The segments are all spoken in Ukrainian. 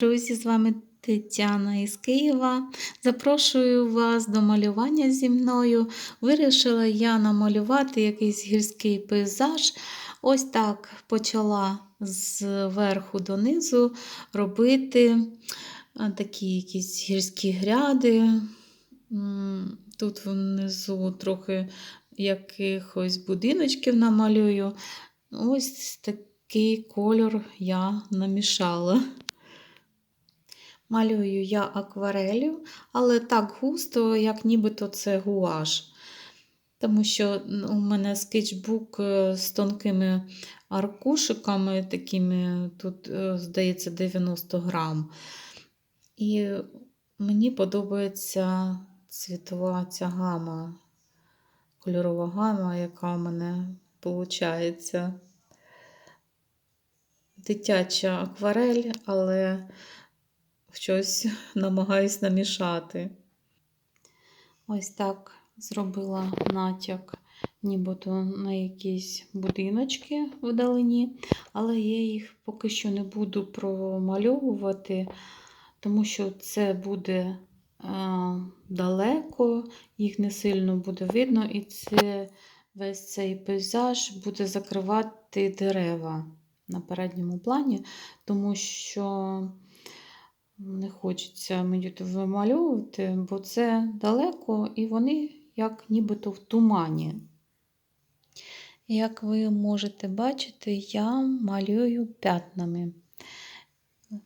Друзі, з вами Тетяна із Києва. Запрошую вас до малювання зі мною. Вирішила я намалювати якийсь гірський пейзаж. Ось так почала зверху донизу робити такі якісь гірські гряди. Тут внизу трохи якихось будиночків намалюю. Ось такий кольор я намішала. Малюю я акварелью, але так густо, як нібито це гуаш. Тому що у мене скетчбук е, з тонкими аркушиками, такими, тут, е, здається, 90 грам. І мені подобається цвітова ця гама, кольорова гама, яка в мене виходить. Дитяча акварель, але щось намагаюсь намішати. Ось так зробила натяк, нібито на якісь будиночки вдалині, але я їх поки що не буду промальовувати, тому що це буде а, далеко, їх не сильно буде видно, і це весь цей пейзаж буде закривати дерева на передньому плані, тому що не хочеться мені вимальовувати, бо це далеко і вони як нібито в тумані. Як ви можете бачити, я малюю п'ятнами.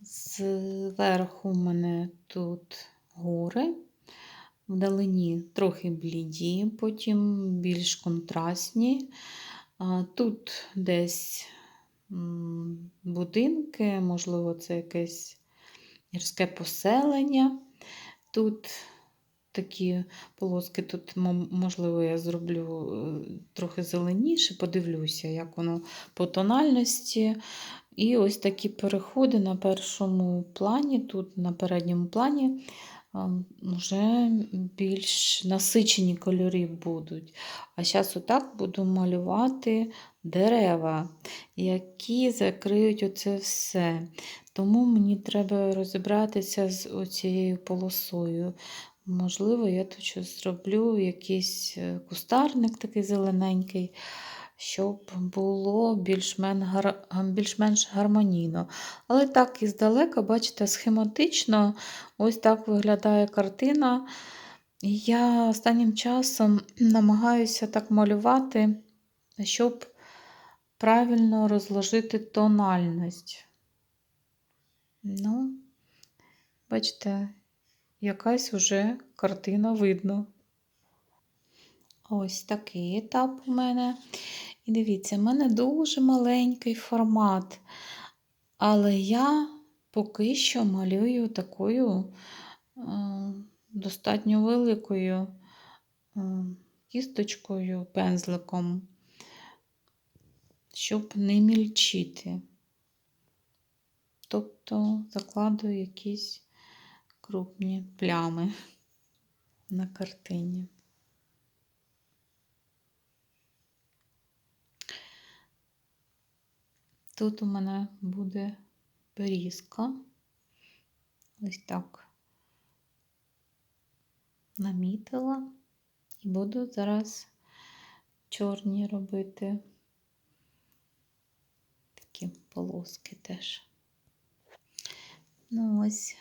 Зверху в мене тут гори, вдалині трохи бліді, потім більш контрастні. Тут десь будинки, можливо, це якесь гірське поселення. Тут такі полоски, тут, можливо, я зроблю е, трохи зеленіше, подивлюся, як воно по тональності. І ось такі переходи на першому плані, тут на передньому плані вже більш насичені кольори будуть. А зараз отак буду малювати дерева, які закриють оце все. Тому мені треба розібратися з оцією полосою. Можливо, я тут щось зроблю, якийсь е, кустарник такий зелененький, щоб було більш-менш гармонійно. Але так і здалека, бачите, схематично ось так виглядає картина. Я останнім часом намагаюся так малювати, щоб правильно розложити тональність. Ну, бачите, якась уже картина видно. Ось такий етап у мене. І дивіться, в мене дуже маленький формат, але я поки що малюю такою е, достатньо великою е, кісточкою, пензликом, щоб не мільчити. Тобто закладую якісь крупні плями на картині. Тут у мене буде берізка. Ось так намітила і буду зараз чорні робити такі полоски теж. Ну, ось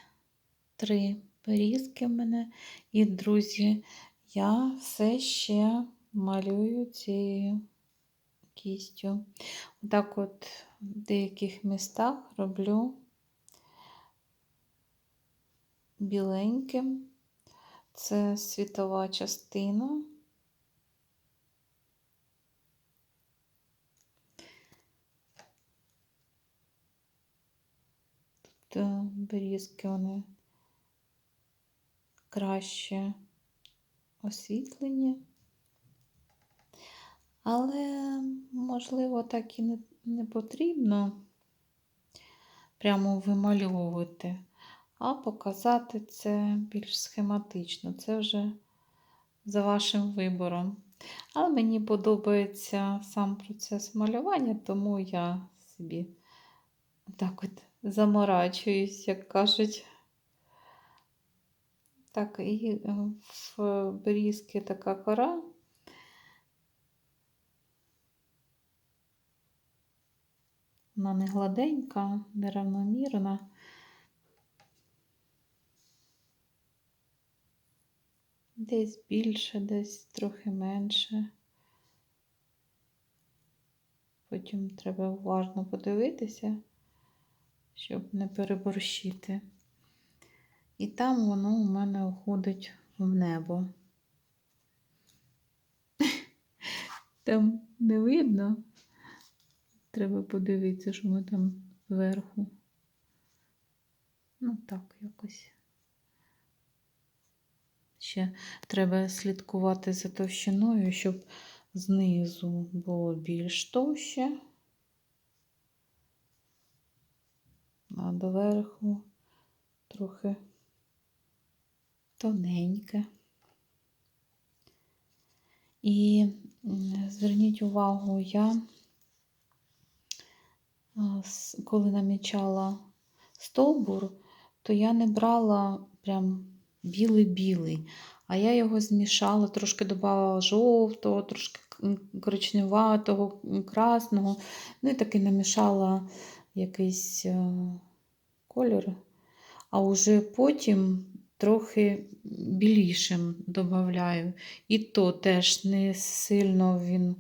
три берізки в мене. І, друзі, я все ще малюю цією кістю. Отак от в деяких містах роблю біленьким. Це світова частина. Берізки вони краще освітлені. Але, можливо, так і не, не потрібно прямо вимальовувати, а показати це більш схематично. Це вже за вашим вибором. Але мені подобається сам процес малювання, тому я собі так от заморачуюсь, як кажуть. Так, і е, в берізки така кора. Вона не гладенька, неравномірна. Десь більше, десь трохи менше. Потім треба уважно подивитися, щоб не переборщити. І там воно у мене уходить в небо. Там не видно. Треба подивитися, що ми там зверху. Ну так, якось. Ще треба слідкувати за товщиною, щоб знизу було більш товще, а доверху трохи тоненьке. І зверніть увагу, я коли намічала стовбур, то я не брала прям білий-білий, а я його змішала, трошки додавала жовтого, трошки коричневатого, красного. Ну і таки намішала якийсь е, кольор. А вже потім трохи білішим додаю. І то теж не сильно він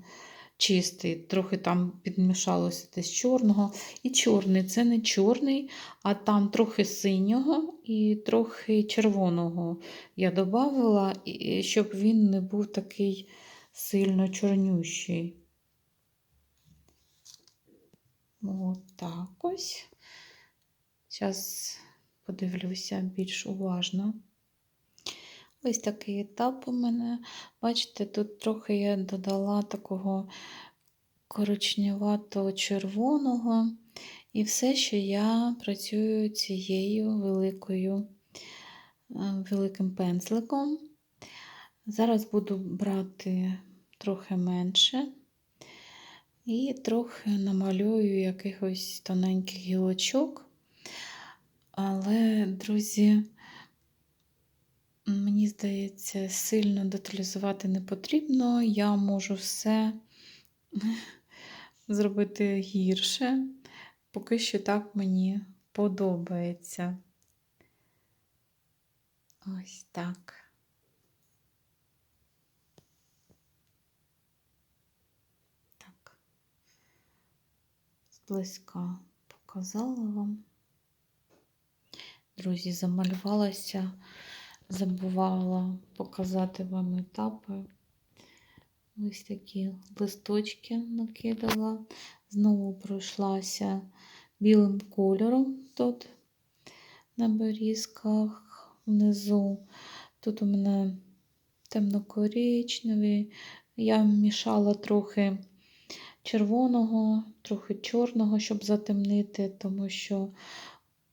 чистий, трохи там підмішалося десь чорного. І чорний це не чорний, а там трохи синього і трохи червоного я додавала, щоб він не був такий сильно чорнющий. От ось. Зараз подивлюся більш уважно. Ось такий етап у мене. Бачите, тут трохи я додала такого коричневатого червоного. І все, що я працюю цією великою, е, великим пензликом. Зараз буду брати трохи менше. І трохи намалюю якихось тоненьких гілочок. Але, друзі, мені здається, сильно деталізувати не потрібно. Я можу все зробити гірше. Поки що так мені подобається. Ось так. Так. Зблизька показала вам. Друзі, замалювалася, забувала показати вам етапи. Ось такі листочки накидала. Знову пройшлася білим кольором тут на берізках внизу. Тут у мене темно-коричневий. Я мішала трохи червоного, трохи чорного, щоб затемнити, тому що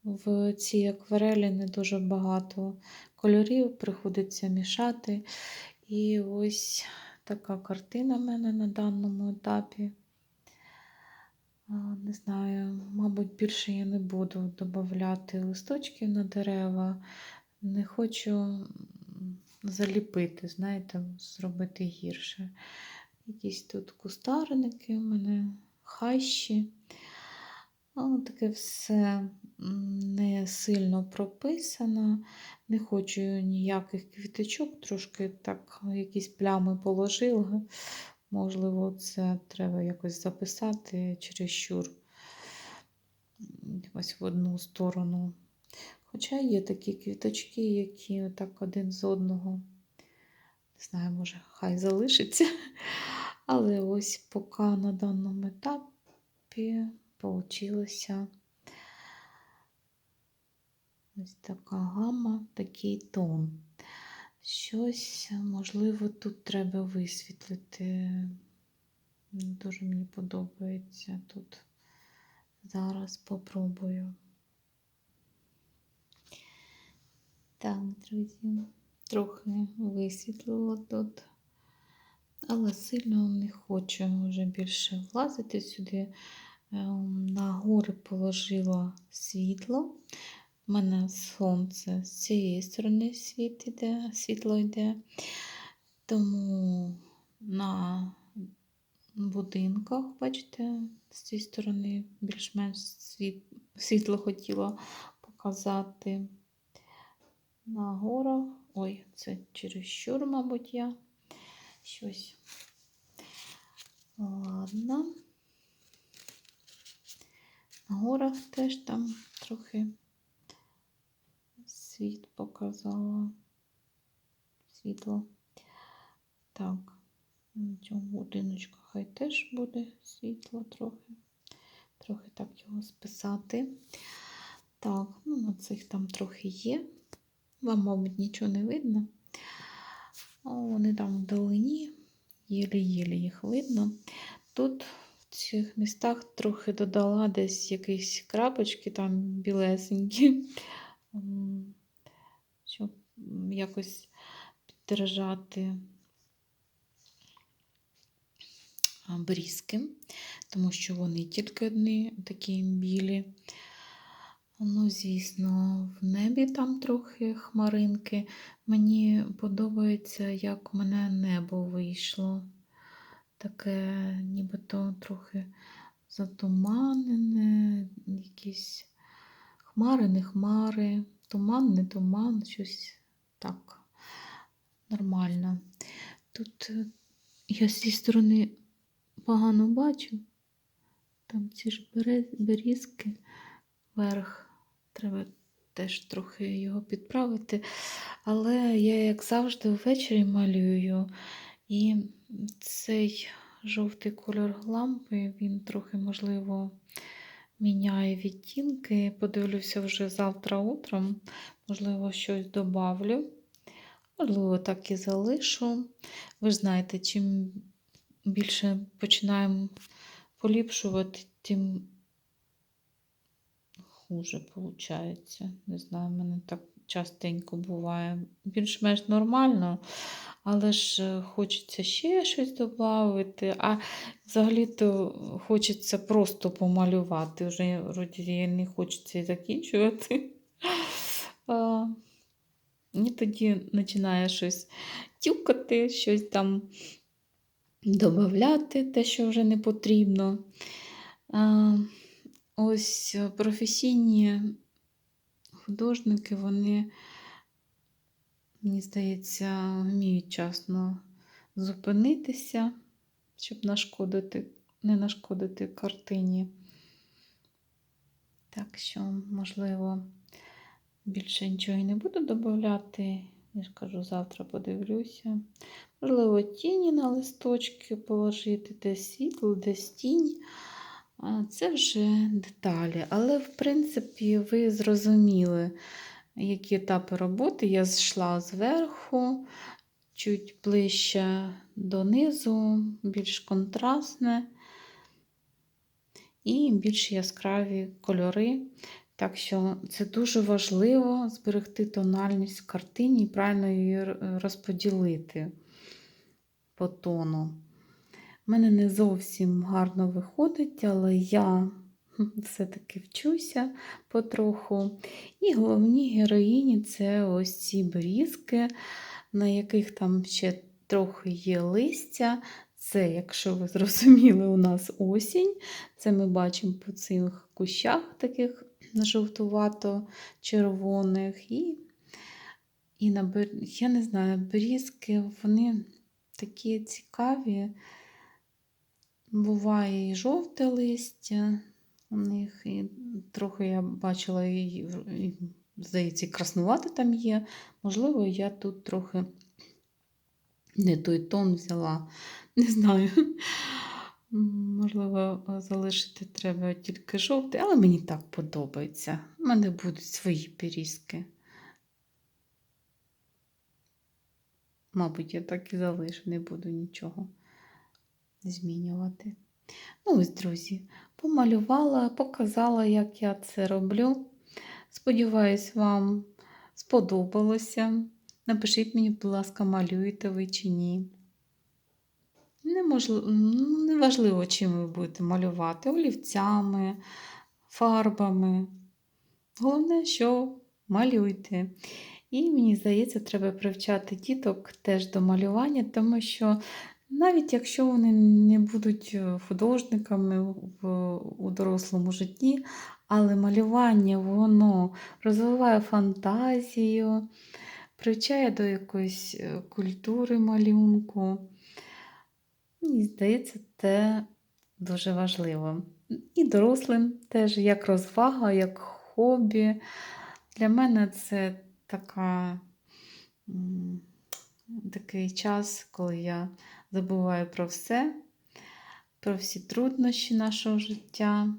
в цій акварелі не дуже багато кольорів, приходиться мішати. І ось така картина в мене на даному етапі. Не знаю, мабуть, більше я не буду додавати листочків на дерева. Не хочу заліпити, знаєте, зробити гірше. Якісь тут кустарники у мене, хащі. Ну, таке все не сильно прописано. Не хочу ніяких квіточок, трошки так якісь плями положила. Можливо, це треба якось записати чересчур ось в одну сторону. Хоча є такі квіточки, які так один з одного, не знаю, може, хай залишиться. Але ось поки на даному етапі получилося ось така гама, такий тон. Щось, можливо, тут треба висвітлити. Дуже мені подобається тут. Зараз попробую. Так, друзі, трохи висвітлила тут, але сильно не хочу вже більше влазити сюди. Ем, На гори положила світло. У мене сонце з цієї сторони світ іде, світло йде. Тому на будинках, бачите, з цієї сторони більш-менш світ, світло хотіла показати. На горах. Ой, це чересчур, мабуть, я щось. Ладно. Горах теж там трохи світ показала. Світло. Так, на цьому будиночку хай теж буде світло трохи. Трохи так його списати. Так, ну на цих там трохи є. Вам, мабуть, нічого не видно. О, вони там вдалині, єлі-єлі їх видно. Тут цих містах трохи додала десь якісь крапочки, там білесенькі, щоб якось піддержати брізки, тому що вони тільки одні такі білі. Ну, звісно, в небі там трохи хмаринки. Мені подобається, як в мене небо вийшло. Таке нібито трохи затуманене, якісь хмари, не хмари, туман, не туман, щось так нормально. Тут е, я з цієї сторони погано бачу. Там ці ж берізки вверх. Треба теж трохи його підправити. Але я, як завжди, ввечері малюю. І цей жовтий кольор лампи, він трохи, можливо, міняє відтінки. Подивлюся вже завтра утром, можливо, щось добавлю. Можливо, так і залишу. Ви знаєте, чим більше починаємо поліпшувати, тим хуже виходить. Не знаю, в мене так частенько буває. Більш-менш нормально, але ж е, хочеться ще щось додати. А взагалі-то хочеться просто помалювати. Вже вроді не хочеться і закінчувати. І тоді починає щось тюкати, щось там додати, те, що вже не потрібно. Ось е, професійні художники, вони, мені здається, вміють часно зупинитися, щоб нашкодити, не нашкодити картині. Так що, можливо, більше нічого і не буду додати. Я ж кажу, завтра подивлюся. Можливо, тіні на листочки положити, десь світло, десь тінь. Це вже деталі. Але, в принципі, ви зрозуміли, які етапи роботи. Я зійшла зверху, чуть ближче донизу, більш контрастне і більш яскраві кольори. Так що це дуже важливо зберегти тональність в картині і правильно її розподілити по тону. У мене не зовсім гарно виходить, але я все-таки вчуся потроху. І головні героїні це ось ці брізки, на яких там ще трохи є листя. Це, якщо ви зрозуміли, у нас осінь. Це ми бачимо по цих кущах таких жовтувато-червоних. І, і на, я не знаю, брізки, вони такі цікаві. Буває і жовте листя у них, і трохи я бачила, і, здається, краснувати там є. Можливо, я тут трохи не той тон взяла. Не знаю. Можливо, залишити треба тільки жовтий, але мені так подобається. У мене будуть свої пирізки. Мабуть, я так і залишу, не буду нічого змінювати. Ну, ось, друзі, помалювала, показала, як я це роблю. Сподіваюсь, вам сподобалося. Напишіть мені, будь ласка, малюєте ви чи ні. Неважливо, чим ви будете малювати, олівцями, фарбами. Головне, що малюйте. І мені здається, треба привчати діток теж до малювання, тому що навіть якщо вони не будуть е, художниками у дорослому житті, але малювання воно розвиває фантазію, привчає до якоїсь е, культури малюнку. Мені здається, це дуже важливо. І дорослим теж як розвага, як хобі. Для мене це така, такий час, коли я забуваю про все, про всі труднощі нашого життя.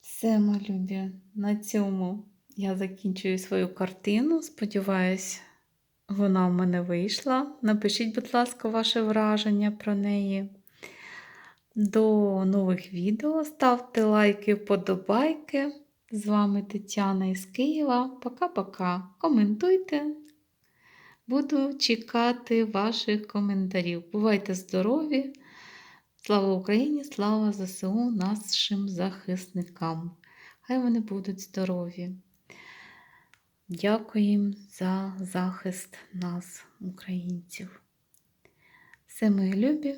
Все, мої любі, на цьому я закінчую свою картину. Сподіваюсь, вона в мене вийшла. Напишіть, будь ласка, ваше враження про неї. До нових відео. Ставте лайки, вподобайки. З вами Тетяна із Києва. Пока-пока. Коментуйте. Буду чекати ваших коментарів. Бувайте здорові! Слава Україні! Слава ЗСУ нашим захисникам! Хай вони будуть здорові! Дякую за захист нас, українців. Все мої любі.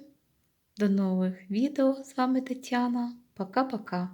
До нових відео. З вами Тетяна. Пока-пока.